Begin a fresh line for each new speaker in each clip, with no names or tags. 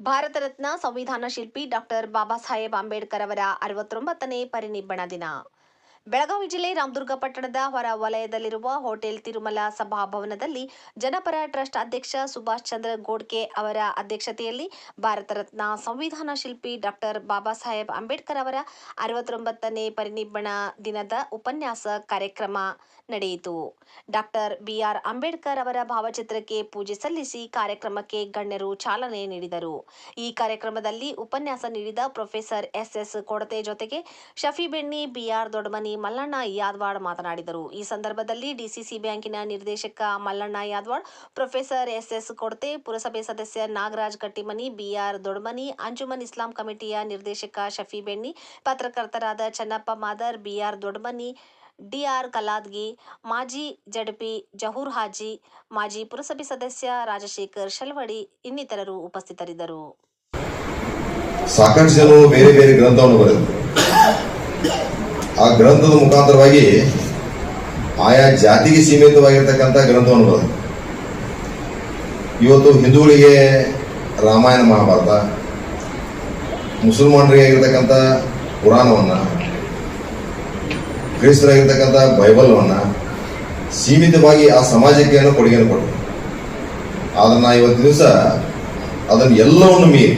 ಭಾರತ ರತ್ನ ಸಂವಿಧಾನ ಶಿಲ್ಪಿ ಡಾಕ್ಟರ್ ಬಾಬಾ ಸಾಹೇಬ್ ಅಂಬೇಡ್ಕರ್ ಅವರ ಅರವತ್ತೊಂಬತ್ತನೇ ಪರಿನಿಬ್ಬಣ ದಿನ. ಬೆಳಗಾವಿ ಜಿಲ್ಲೆ ರಾಮದುರ್ಗ ಪಟ್ಟಣದ ಹೊರ ವಲಯದಲ್ಲಿರುವ ಹೋಟೆಲ್ ತಿರುಮಲ ಸಭಾಭವನದಲ್ಲಿ ಜನಪರ ಟ್ರಸ್ಟ್ ಅಧ್ಯಕ್ಷ ಸುಭಾಷ್ ಚಂದ್ರ ಗೋಡ್ಕೆ ಅವರ ಅಧ್ಯಕ್ಷತೆಯಲ್ಲಿ ಭಾರತ ರತ್ನ ಸಂವಿಧಾನ ಶಿಲ್ಪಿ ಡಾಕ್ಟರ್ ಬಾಬಾ ಸಾಹೇಬ್ ಅಂಬೇಡ್ಕರ್ ಅವರ ಅರವತ್ತೊಂಬತ್ತನೇ ಪರಿನಿಬ್ಬಣ ದಿನದ ಉಪನ್ಯಾಸ ಕಾರ್ಯಕ್ರಮ ನಡೆಯಿತು. ಡಾಕ್ಟರ್ ಬಿಆರ್ ಅಂಬೇಡ್ಕರ್ ಅವರ ಭಾವಚಿತ್ರಕ್ಕೆ ಪೂಜೆ ಸಲ್ಲಿಸಿ ಕಾರ್ಯಕ್ರಮಕ್ಕೆ ಗಣ್ಯರು ಚಾಲನೆ ನೀಡಿದರು. ಈ ಕಾರ್ಯಕ್ರಮದಲ್ಲಿ ಉಪನ್ಯಾಸ ನೀಡಿದ ಪ್ರೊಫೆಸರ್ ಎಸ್ ಎಸ್ ಕೊಡತೆ ಜೊತೆಗೆ ಶಫಿ ಬೆಣ್ಣಿ ಬಿಆರ್ ಮಲ್ಲಣ್ಣ ಯಾದವಾಡ್ ಮಾತನಾಡಿದರು. ಈ ಸಂದರ್ಭದಲ್ಲಿ ಡಿಸಿಸಿ ಬ್ಯಾಂಕಿನ ನಿರ್ದೇಶಕ Mallanna Yadawad, professor S S Kodte, ಪುರಸಭೆ ಸದಸ್ಯ ನಾಗರಾಜ್ ಕಟ್ಟಿಮನಿ, ಬಿಆರ್ ದೊಡ್ಮನಿ, ಅಂಜುಮನ್ ಇಸ್ಲಾಂ ಕಮಿಟಿಯ ನಿರ್ದೇಶಕ Shafi Benni, ಪತ್ರಕರ್ತರಾದ Channappa Madar, B R Dodmani, D R Kaladgi, ಮಾಜಿ ಜಡ್ಪಿ ಜಹೂರ್ ಹಾಜಿ, ಮಾಜಿ ಪುರಸಭೆ ಸದಸ್ಯ ರಾಜಶೇಖರ್ ಶಲ್ವಡಿ ಇನ್ನಿತರರು ಉಪಸ್ಥಿತರಿದ್ದರು.
ಸಾಕಷ್ಟು ಬೇರೆ ಬೇರೆ ಗ್ರಂಥವನ್ನು ಬರೆದರು ಆ ಗ್ರಂಥದ ಮುಖಾಂತರವಾಗಿ ಆಯಾ ಜಾತಿಗೆ ಸೀಮಿತವಾಗಿರ್ತಕ್ಕಂಥ ಗ್ರಂಥವನ್ನು ಅನ್ನೋದು ಇವತ್ತು ಹಿಂದೂಗಳಿಗೆ ರಾಮಾಯಣ ಮಹಾಭಾರತ ಮುಸಲ್ಮಾನರಿಗೆ ಆಗಿರ್ತಕ್ಕಂಥ ಪುರಾಣವನ್ನು, ಕ್ರೈಸ್ತರಾಗಿರ್ತಕ್ಕಂಥ ಬೈಬಲ್ವನ್ನು ಸೀಮಿತವಾಗಿ ಆ ಸಮಾಜಕ್ಕೆ ಏನೋ ಕೊಡುಗೆಯನ್ನು ಕೊಟ್ಟರು. ನಾ ಇವತ್ತು ದಿವಸ ಅದನ್ನು ಎಲ್ಲವನ್ನು ಮೀರಿ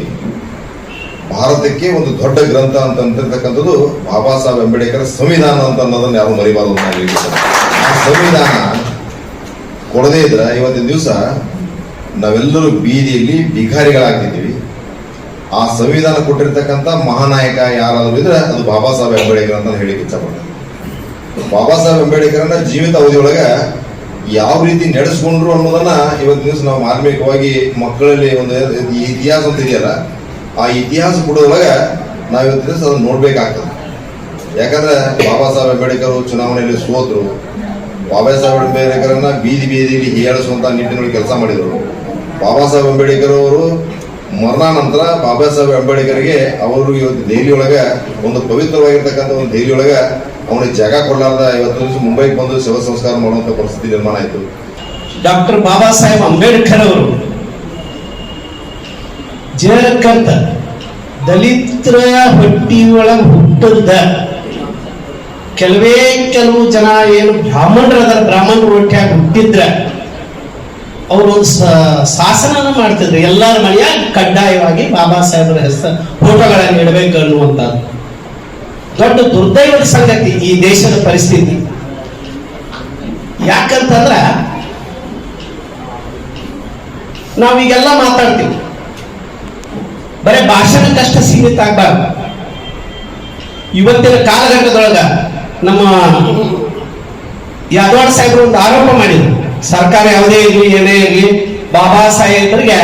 ಭಾರತಕ್ಕೆ ಒಂದು ದೊಡ್ಡ ಗ್ರಂಥ ಅಂತ ಅಂತಿರ್ತಕ್ಕಂಥದ್ದು ಬಾಬಾ ಸಾಹೇಬ್ ಅಂಬೇಡ್ಕರ್ ಸಂವಿಧಾನ ಅಂತ ಅನ್ನೋದನ್ನ ಯಾರು ಮರಿಬಾರದು ಆ ಸಂವಿಧಾನ ಕೊಡದೇ ಇದ್ರೆ ಇವತ್ತಿನ ದಿವಸ ನಾವೆಲ್ಲರೂ ಬೀದಿಯಲ್ಲಿ ಭಿಕಾರಿಗಳಾಗ್ತಿದ್ದೀವಿ. ಆ ಸಂವಿಧಾನ ಕೊಟ್ಟಿರ್ತಕ್ಕಂಥ ಮಹಾನಾಯಕ ಯಾರಾದರೂ ಇದ್ರೆ ಅದು ಬಾಬಾ ಸಾಹೇಬ್ ಅಂಬೇಡ್ಕರ್ ಅಂತ ಹೇಳಿ ಇಷ್ಟಪಡ್ತಾರೆ ಬಾಬಾ ಸಾಹೇಬ್ ಅಂಬೇಡ್ಕರ್ನ ಜೀವಿತ ಅವಧಿಯೊಳಗೆ ಯಾವ ರೀತಿ ನಡೆಸ್ಕೊಂಡ್ರು ಅನ್ನೋದನ್ನ ಇವತ್ತಿನ ದಿವಸ ನಾವು ಮಾರ್ಮಿಕವಾಗಿ ಮಕ್ಕಳಲ್ಲಿ ಒಂದು ಇತಿಹಾಸ ಅಂತ ಇದೆಯಲ್ಲ ಆ ಇತಿಹಾಸ ಕೊಡೋದ್ರೊಳಗೆ ನಾವು ಇವತ್ತು ದಿವಸ ಅದನ್ನ ನೋಡ್ಬೇಕಾಗ್ತದೆ. ಯಾಕಂದ್ರೆ ಬಾಬಾ ಸಾಹೇಬ್ ಅಂಬೇಡ್ಕರ್ ಚುನಾವಣೆಯಲ್ಲಿ ಸೋತರು. ಬಾಬಾ ಸಾಹೇಬ್ ಅಂಬೇಡ್ಕರ್ನ ಬೀದಿ ಬೀದಿಯಲ್ಲಿ ಹೀಯಾಳಿಸುವಂತ ನಿಟ್ಟಿನಲ್ಲಿ ಕೆಲಸ ಮಾಡಿದರು. ಬಾಬಾ ಸಾಹೇಬ್ ಅಂಬೇಡ್ಕರ್ ಅವರು ಮರಣಾನಂತರ ಬಾಬಾ ಸಾಹೇಬ್ ಅಂಬೇಡ್ಕರ್ಗೆ ಅವರು ಇವತ್ತು ದೆಹಲಿಯೊಳಗೆ ಒಂದು ಪವಿತ್ರವಾಗಿರ್ತಕ್ಕಂಥ ಒಂದು ದೆಹಲಿಯೊಳಗೆ ಅವನಿಗೆ ಜಾಗ ಕೊಡಲಾರ್ದ ಇವತ್ತು ದಿವಸ ಮುಂಬೈಗೆ ಬಂದು ಶಿವ ಸಂಸ್ಕಾರ ಮಾಡುವಂತ ಪರಿಸ್ಥಿತಿ ನಿರ್ಮಾಣ ಆಯಿತು.
ಡಾಕ್ಟರ್ ಬಾಬಾ ಸಾಹೇಬ್ ಅಂಬೇಡ್ಕರ್ ಅವರು ಜಯಕಂತ ದಲಿತರ ಹೊಟ್ಟಿಯೊಳಗೆ ಹುಟ್ಟದ ಕೆಲವೇ ಕೆಲವು ಜನ ಏನು ಬ್ರಾಹ್ಮಣರದ ಬ್ರಾಹ್ಮಣರ ಹೊಟ್ಟಿಯಾಗ ಹುಟ್ಟಿದ್ರ. ಅವರು ಶಾಸನ ಮಾಡ್ತಿದ್ರು. ಎಲ್ಲರ ಮನೆಯಾಗ ಕಡ್ಡಾಯವಾಗಿ ಬಾಬಾ ಸಾಹೇಬರ ಹೆಸರು ಫೋಟೋಗಳನ್ನು ಇಡಬೇಕು ಅನ್ನುವಂಥದ್ದು. ದೊಡ್ಡ ದುರ್ದೈವದ ಸಂಗತಿ ಈ ದೇಶದ ಪರಿಸ್ಥಿತಿ. ಯಾಕಂತಂದ್ರ ನಾವೀಗೆಲ್ಲ ಮಾತಾಡ್ತೀವಿ. ಬರೇ ಭಾಷಣಕ್ಕಷ್ಟ ಸೀಮಿತ ಆಗ್ಬಾರ್ದು. ಇವತ್ತಿನ ಕಾಲಘಟ್ಟದೊಳಗ ನಮ್ಮ ಯಾದವಾಡ್ ಸಾಹೇಬರು ಒಂದು ಆರೋಪ ಮಾಡಿದ್ರು. ಸರ್ಕಾರ ಯಾವುದೇ ಇರಲಿ, ಏನೇ ಇರಲಿ, ಬಾಬಾ ಸಾಹೇಬರಿಗೆ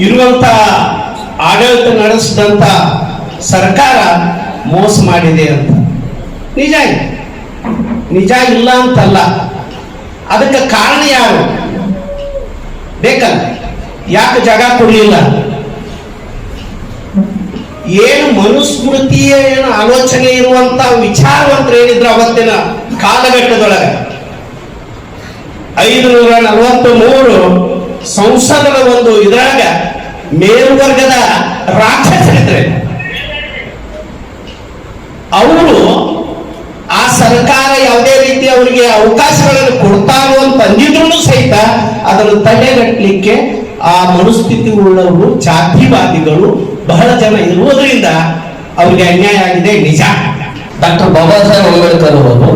ಇರುವಂತ ಆಡಳಿತ ನಡೆಸಿದಂತ ಸರ್ಕಾರ ಮೋಸ ಮಾಡಿದೆ ಅಂತ. ನಿಜ ನಿಜ ಇಲ್ಲ ಅಂತಲ್ಲ. ಅದಕ್ಕೆ ಕಾರಣ ಯಾರು? ಬೇಕಲ್ಲ. ಯಾಕೆ ಜಾಗ ಕೊಡಲಿಲ್ಲ? ಏನು ಮನುಸ್ಮೃತಿಯ, ಏನು ಆಲೋಚನೆ ಇರುವಂತ ವಿಚಾರವಂತರು ಏನಿದ್ರು ಅವತ್ತಿನ ಕಾಲಘಟ್ಟದೊಳಗೆ. ಐದುನೂರ ನಲವತ್ತು ಮೂರು ಸಂಸದರ ಒಂದು ಇದ್ರಾಗ ಮೇಲ್ವರ್ಗದ ರಾಕ್ಷಸರಿದ್ರೆ ಅವರು ಆ ಸರ್ಕಾರ ಯಾವುದೇ ರೀತಿ ಅವರಿಗೆ ಅವಕಾಶಗಳನ್ನು ಕೊಡ್ತಾರೋ ಅಂತ ಅಂದಿದ್ರು ಸಹಿತ ಅದನ್ನು ತಡೆಗಟ್ಟಲಿಕ್ಕೆ ಆ ಮನುಸ್ಥಿತಿ ಉಳ್ಳವರು ಜಾತಿವಾದಿಗಳು ಬಹಳ ಜನ ಇರುವುದರಿಂದ ಅವರಿಗೆ ಅನ್ಯಾಯ ಆಗಿದೆ, ನಿಜ.
ಡಾಕ್ಟರ್ ಬಾಬಾ ಸಾಹೇಬ್ ಅಂಬೇಡ್ಕರ್ ಅವರು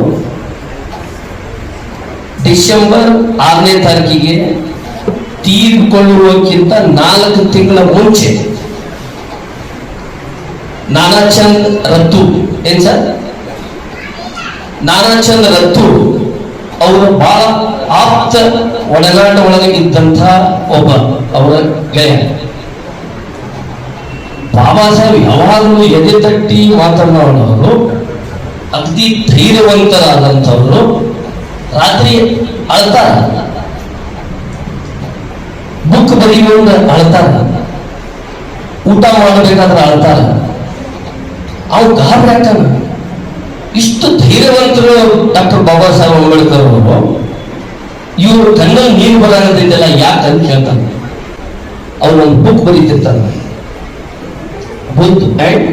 ಡಿಸೆಂಬರ್ ಆರನೇ ತಾರೀಕಿಗೆ ತೀರ್ಕೊಳ್ಳುವಕ್ಕಿಂತ ನಾಲ್ಕು ತಿಂಗಳ ಮುಂಚೆ ನಾನಾಚಂದ್ ರತ್ತು ಏನ್ ಸರ್? ನಾನಾಚಂದ್ ರತ್ತು ಅವರು ಬಹಳ ಆಪ್ತ ಒಡನಾಟ ಒಳಗೆ ಇದ್ದಂತಹ ಒಬ್ಬ, ಅವರ ಗೆಳೆಯ. ಬಾಬಾ ಸಾಹೇಬ್ ಯಾವಾಗಲೂ ಎದೆ ತಟ್ಟಿ ಮಾತನಾಡೋರು ಅತಿ ಧೈರ್ಯವಂತರಾದಂಥವರು ರಾತ್ರಿ ಅಳ್ತಾರ ಬುಕ್ ಬರೆಯುವಂತ ಅಳ್ತಾರ ಊಟ ಮಾಡಬೇಕಾದ್ರೆ ಅಳ್ತಾರ ಅವು ಗಾಬರಿ ಆಗ್ತಾನ. ಇಷ್ಟು ಧೈರ್ಯವಂತರು ಡಾಕ್ಟರ್ ಬಾಬಾ ಸಾಹೇಬ್ ಅಂಬೇಡ್ಕರ್ ಅವರು, ಇವರು ಕಣ್ಣಲ್ಲಿ ನೀರು ಯಾಕೆ ಅಂತ ಕೇಳ್ತಾನೆ ಅವ್ರು ಒಂದು ಬುಕ್ ಬರೀತಿರ್ತಾರೆ. ಬುದ್ಧ ಅಂಡ್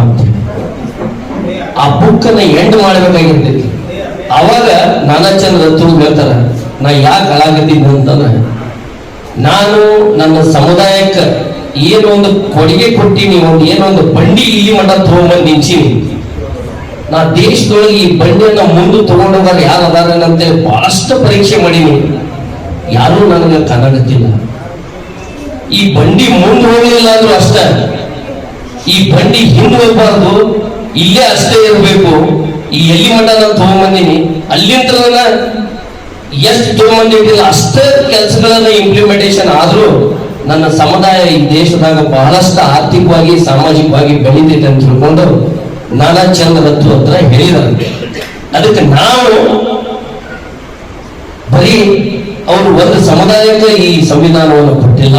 ಅಂತ ಆ ಎಂಡ್ ಮಾಡ್ಬೇಕಾಗಿರ್ತೈತಿ. ಅವಾಗ ನಾನಾಚಂದ್ರ ತುಂಬ ಹೇಳ್ತಾರ, ನಾ ಯಾಕೆ ಹಾಳಾಗತ್ತಿದ್ದೆ ಅಂತಂದ್ರೆ, ನಾನು ನನ್ನ ಸಮುದಾಯಕ್ಕೆ ಏನೊಂದು ಕೊಡುಗೆ ಕೊಟ್ಟಿನಿ, ಒಂದು ಏನೊಂದು ಬಂಡಿ ಇಲ್ಲಿ ಮಠ ತಗೊಂಡ್ಬಂದು ನಿಂಚೀನಿ ನಾ ದೇಶದೊಳಗೆ ಈ ಬಂಡಿಯನ್ನ ಮುಂದೆ ತಗೊಂಡೋಗಾರ ಯಾರು ಅದಾರ ಅಂತೇಳಿ ಬಹಳಷ್ಟು ಪರೀಕ್ಷೆ ಮಾಡೀನಿ. ಯಾರೂ ನನಗೆ ಕನ್ನಡತಿಲ್ಲ ಈ ಬಂಡಿ ಮುಂದೆ ಹೋಗಲಿಲ್ಲ ಅಂದ್ರೂ ಅಷ್ಟೇ. ಈ ಬಂಡಿ ಹಿಂದೆ ಹೋಗ್ಬಾರ್ದು, ಇಲ್ಲೇ ಅಷ್ಟೇ ಇರಬೇಕು. ಈ ಎಲ್ಲಿ ಮಠ ನಾನು ತಗೊಂಬಂದಿನಿ ಅಲ್ಲಿಂದ ಎಷ್ಟು ತಗೊಂಬಂದಿಟ್ಟಿಲ್ಲ ಅಷ್ಟೇ ಕೆಲಸಗಳನ್ನ ಇಂಪ್ಲಿಮೆಂಟೇಷನ್ ಆದ್ರೂ ನನ್ನ ಸಮುದಾಯ ಈ ದೇಶದಾಗ ಬಹಳಷ್ಟು ಆರ್ಥಿಕವಾಗಿ, ಸಾಮಾಜಿಕವಾಗಿ ಬೆಳೀತೈತೆ ಅಂತ ತಿಳ್ಕೊಂಡು ನಾನಾ ಚಂದ ರತ್ತು ಹತ್ರ ಹೇಳಿದಂತೆ ಅದಕ್ಕೆ ನಾವು ಬರೀ ಅವರು ಒಂದು ಸಮುದಾಯಕ್ಕೆ ಈ ಸಂವಿಧಾನವನ್ನು ಕೊಟ್ಟಿಲ್ಲ.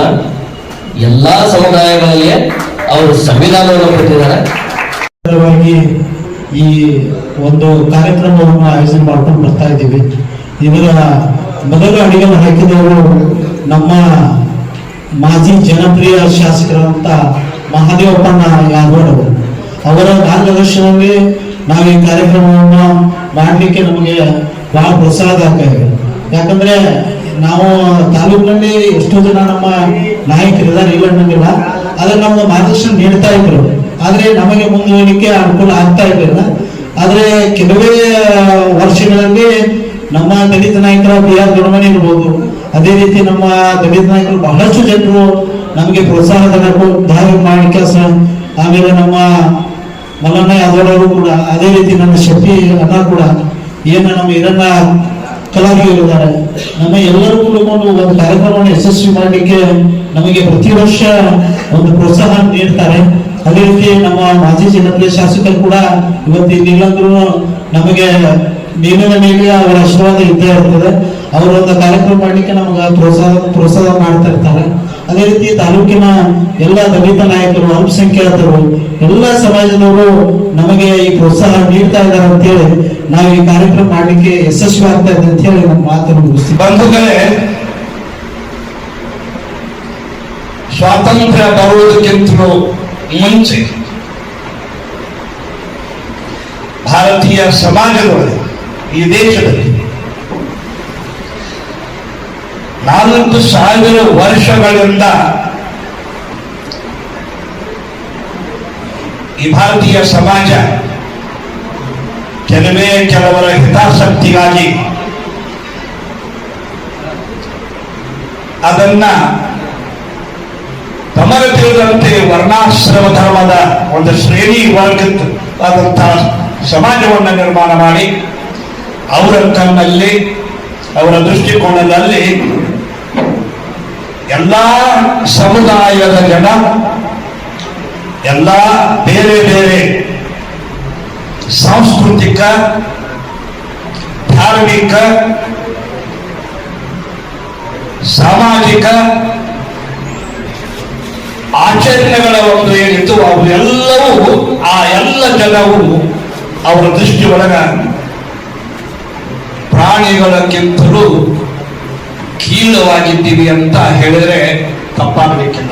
ಎಲ್ಲಾ ಸಮುದಾಯಗಳಲ್ಲಿ ಅವರು ಸಂವಿಧಾನವನ್ನು ಕೊಟ್ಟಿದ್ದಾರೆ.
ಈ ಒಂದು ಕಾರ್ಯಕ್ರಮವನ್ನು ಆಯೋಜನೆ ಮಾಡ್ಕೊಂಡು ಬರ್ತಾ ಇದ್ದೀವಿ. ಇದರ ಮೊದಲ ಅಡಿಗೆಯನ್ನು ಹಾಕಿದವರು ನಮ್ಮ ಮಾಜಿ ಜನಪ್ರಿಯ ಶಾಸಕರಂತ ಮಹಾದೇವಪ್ಪನ ಯಾದವ್ ಅವರು. ಅವರ ಮಾರ್ಗದರ್ಶನದಲ್ಲಿ ನಾವು ಈ ಕಾರ್ಯಕ್ರಮವನ್ನು ಮಾಡಲಿಕ್ಕೆ ನಮಗೆ ಬಹಳ ಪ್ರೋತ್ಸಾಹದಾಯಕ ಯಾಕಂದ್ರೆ ನಾವು ತಾಲೂಕಿನಲ್ಲಿ ಎಷ್ಟೋ ಜನ ನಮ್ಮ ನಾಯಕರಿದ್ದಾರೆ ಇಲ್ಲ ಅನ್ನಂಗಿಲ್ಲ ಆದ್ರೆ ನಮ್ಗೆ ಮಾರ್ಗದರ್ಶನ ನೀಡ್ತಾ ಇದ್ರು. ಆದ್ರೆ ನಮಗೆ ಮುಂದುವರಿಕೆ ಅನುಕೂಲ ಆಗ್ತಾ ಇರಲಿಲ್ಲ. ಆದ್ರೆ ಕೆಲವೇ ವರ್ಷಗಳಲ್ಲಿ ನಮ್ಮ ದಲಿತ ನಾಯಕರ ಬಿ ಆರ್ ದೊಡ್ಡಮನೆ ಇರ್ಬೋದು. ಅದೇ ರೀತಿ ನಮ್ಮ ದಲಿತ ನಾಯಕರು ಬಹಳಷ್ಟು ಜನರು ನಮಗೆ ಪ್ರೋತ್ಸಾಹ ದಾರಿ ಮಾಡಿ ಕೆಲಸ. ಆಮೇಲೆ ನಮ್ಮ ಮಲ್ಲಣ್ಣ ಯಾದವ್ ಕೂಡ, ಅದೇ ರೀತಿ ನನ್ನ ಶಕ್ತಿ ಅಣ್ಣ ಕೂಡ, ಏನು ನಮ್ಮ ಇದನ್ನ ಕಲಾವಿದರು ಇದ್ದಾರೆ ನಮ್ಮ ಎಲ್ಲರೂ ಕೂಡಿಕೊಂಡು ಒಂದು ಕಾರ್ಯಕ್ರಮವನ್ನು ಯಶಸ್ವಿ ಮಾಡಲಿಕ್ಕೆ ನಮಗೆ ಪ್ರತಿ ವರ್ಷ ಒಂದು ಪ್ರೋತ್ಸಾಹ ನೀಡ್ತಾರೆ. ಅದೇ ರೀತಿ ನಮ್ಮ ಮಾಜಿ ಜಿಲ್ಲಾ ಶಾಸಕರು ಕೂಡ ಇವತ್ತು ಇಲ್ಲಿಲ್ಲಂದ್ರೂ ನಮಗೆ ನೀರಿನ ಮೇಲೆ ಅವರ ಆಶೀರ್ವಾದ ಇದ್ದೇ ಇರ್ತದೆ. ಅವರು ಒಂದು ಕಾರ್ಯಕ್ರಮ ಮಾಡಲಿಕ್ಕೆ ನಮಗೆ ಪ್ರೋತ್ಸಾಹ ಪ್ರೋತ್ಸಾಹ ಮಾಡ್ತಾ ಇರ್ತಾರೆ. ಅದೇ ರೀತಿ ತಾಲೂಕಿನ ಎಲ್ಲ ದಲಿತ ನಾಯಕರು, ಅಲ್ಪಸಂಖ್ಯಾತರು, ಎಲ್ಲ ಸಮಾಜದವರು ನಮಗೆ ಈ ಪ್ರೋತ್ಸಾಹ ನೀಡ್ತಾ ಇದ್ದಾರೆ ಅಂತೇಳಿ ನಾವು ಈ ಕಾರ್ಯಕ್ರಮ ಮಾಡಲಿಕ್ಕೆ ಯಶಸ್ವಿ ಆಗ್ತಾ ಇದೆ ಅಂತ ಹೇಳಿ ನಮ್ಮ ಮಾತನ್ನು ಮುಗಿಸ್ತೀವಿ
ಬಂಧುಗಳೇ, ಸ್ವಾತಂತ್ರ್ಯ ಬರುವುದಕ್ಕಿಂತಲೂ ಮುಂಚೆ ಭಾರತೀಯ ಸಮಾಜದೊಳಗೆ, ಈ ದೇಶದಲ್ಲಿ ನಾಲ್ಕು ಸಾವಿರ ವರ್ಷಗಳಿಂದ ಈ ಭಾರತೀಯ ಸಮಾಜ ಕೆಲವೇ ಕೆಲವರ ಹಿತಾಸಕ್ತಿಗಾಗಿ ಅದನ್ನ ತಮಗೆ ತಿಳಿದಂತೆ ವರ್ಣಾಶ್ರಮ ಧರ್ಮದ ಒಂದು ಶ್ರೇಣಿ ವರ್ಗದ ಆದಂತಹ ಸಮಾಜವನ್ನು ನಿರ್ಮಾಣ ಮಾಡಿ ಅವರ ಕಣ್ಣಲ್ಲಿ, ಅವರ ದೃಷ್ಟಿಕೋನದಲ್ಲಿ ಎಲ್ಲ ಸಮುದಾಯದ ಜನ, ಎಲ್ಲ ಬೇರೆ ಬೇರೆ ಸಾಂಸ್ಕೃತಿಕ, ಧಾರ್ಮಿಕ, ಸಾಮಾಜಿಕ ಆಚರಣೆಗಳ ಒಂದು ಏನಿತ್ತು ಅವು ಎಲ್ಲವೂ ಆ ಎಲ್ಲ ಜನವು ಅವರ ದೃಷ್ಟಿ ಒಳಗ ಪ್ರಾಣಿಗಳಕ್ಕಿಂತಲೂ ಕೀಳವಾಗಿದ್ದೀವಿ ಅಂತ ಹೇಳಿದ್ರೆ ತಪ್ಪಾಗಬೇಕಿಲ್ಲ.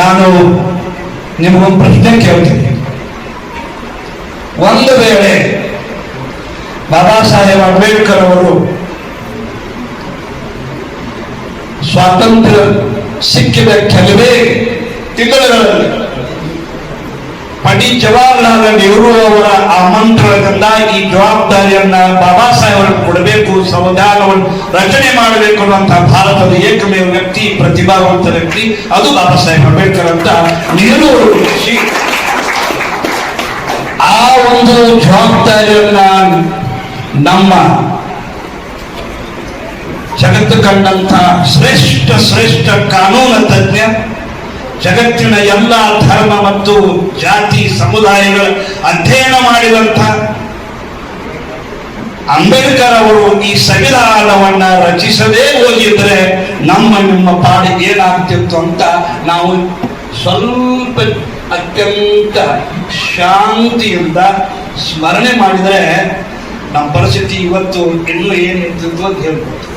ನಾನು ನಿಮಗೊಂದು ಪ್ರಶ್ನೆ ಕೇಳ್ತೀನಿ. ಒಂದು ವೇಳೆ ಬಾಬಾ ಸಾಹೇಬ್ ಅಂಬೇಡ್ಕರ್ ಅವರು ಸ್ವಾತಂತ್ರ್ಯ ಸಿಕ್ಕಿದ ಕೆಲವೇ ತಿಂಗಳುಗಳಲ್ಲಿ ಪಂಡಿತ್ ಜವಾಹರ್ಲಾಲ್ ನೆಹರು ಅವರ ಆಮಂತ್ರಣದಿಂದ ಈ ಜವಾಬ್ದಾರಿಯನ್ನ ಬಾಬಾ ಸಾಹೇಬರು ಕೊಡಬೇಕು, ಸಂವಿಧಾನವನ್ನು ರಚನೆ ಮಾಡಬೇಕು ಅನ್ನುವಂತಹ ಭಾರತದ ಏಕಮೇವ ವ್ಯಕ್ತಿ, ಪ್ರತಿಭಾವಂತ ವ್ಯಕ್ತಿ, ಅದು ಬಾಬಾ ಸಾಹೇಬ್ ಅಂಬೇಡ್ಕರ್ ಅಂತ ನೆಹರು ಅವರು ಆ ಒಂದು ಜವಾಬ್ದಾರಿಯನ್ನ ನಮ್ಮ ಜಗತ್ತು ಕಂಡಂತ ಶ್ರೇಷ್ಠ ಶ್ರೇಷ್ಠ ಕಾನೂನು ತಜ್ಞ ಜಗತ್ತಿನ ಎಲ್ಲ ಧರ್ಮ ಮತ್ತು ಜಾತಿ ಸಮುದಾಯಗಳ ಅಧ್ಯಯನ ಮಾಡಿದಂಥ ಅಂಬೇಡ್ಕರ್ ಅವರು ಈ ಸಂವಿಧಾನವನ್ನ ರಚಿಸದೇ ಹೋಗಿದ್ರೆ ನಮ್ಮ ನಿಮ್ಮ ಪಾಡಿ ಏನಾಗ್ತಿತ್ತು ಅಂತ ನಾವು ಸ್ವಲ್ಪ ಅತ್ಯಂತ ಶಾಂತಿಯಿಂದ ಸ್ಮರಣೆ ಮಾಡಿದರೆ ನಮ್ಮ ಪರಿಸ್ಥಿತಿ ಇವತ್ತು ಇನ್ನೂ ಏನಿರ್ತಿತ್ತು ಅಂತ ಹೇಳ್ಬೋದು.